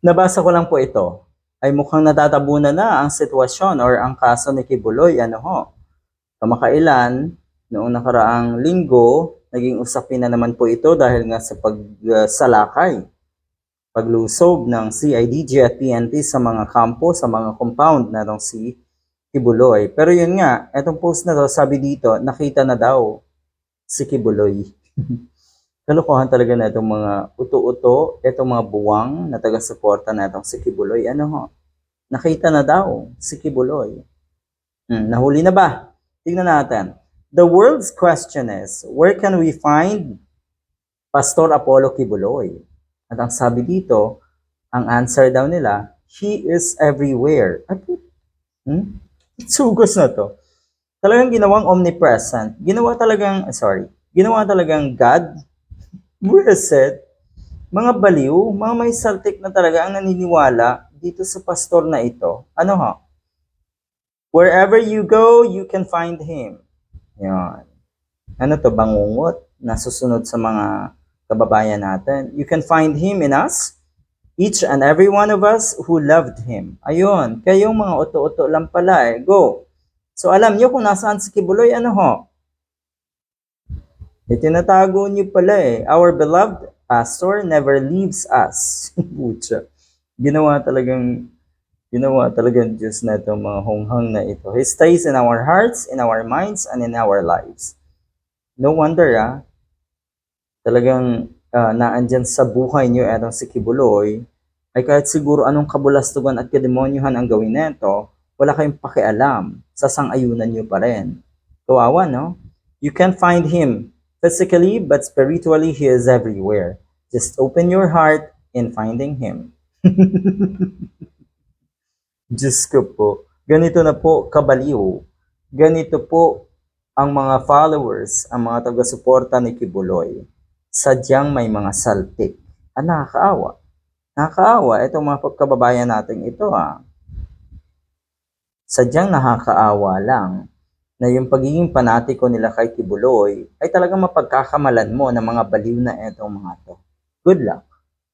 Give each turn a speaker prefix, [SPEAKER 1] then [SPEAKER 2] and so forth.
[SPEAKER 1] Nabasa ko lang po ito. Ay mukhang natatabunan na ang sitwasyon or ang kaso ni Kibuloy. Ano ho? Kamakailan, noong nakaraang linggo, naging usapin na naman po ito dahil nga sa pagsalakay, paglusob ng CIDG at PNP sa mga kampo, sa mga compound na itong si Kibuloy. Pero yun nga, etong post na to, sabi dito, nakita na daw si Kibuloy. Kalokohan talaga na itong mga uto-uto, itong mga buwang na taga-suporta na itong si Kibuloy. Ano ho? Nakita na daw si Kibuloy. Hmm, nahuli na ba? Tingnan natin. The world's question is, where can we find Pastor Apollo Kibuloy? At ang sabi dito, ang answer daw nila, He is everywhere. At, hmm? Sugos na to. Talagang ginawang omnipresent. Ginawa talagang, sorry, ginawa talagang God Blessed, mga baliw, mga may saltik na talaga ang naniniwala dito sa pastor na ito. Ano ho? Wherever you go, you can find him. Yan. Ano to, bangungot na susunod sa mga kababayan natin. You can find him in us, each and every one of us who loved him. Ayun, kayong mga uto-uto lang pala eh. Go. So alam nyo kung nasaan si Kibuloy, ano ho? Itinatago niyo pala eh. Our beloved pastor never leaves us. Pucha. Ginawa talagang ginawa talagang Diyos na itong mga honghang na ito. He stays in our hearts, in our minds, and in our lives. No wonder ah, talagang uh, naandyan sa buhay niyo etong si Kibuloy, ay kahit siguro anong kabulastugan at kademonyohan ang gawin nito, wala kayong pakialam. Sasang-ayunan niyo pa rin. Kawawa, no? You can find him Physically, but spiritually, He is everywhere. Just open your heart in finding Him. Diyos ko po, ganito na po kabaliw. Ganito po ang mga followers, ang mga taga-suporta ni Kibuloy. Sadyang may mga saltik. Ah, nakakaawa. Nakakaawa, itong mga kababayan natin ito ah. Sadyang nakakaawa lang na yung pagiging panatiko nila kay Kibuloy ay talagang mapagkakamalan mo ng mga baliw na etong mga to. Good luck!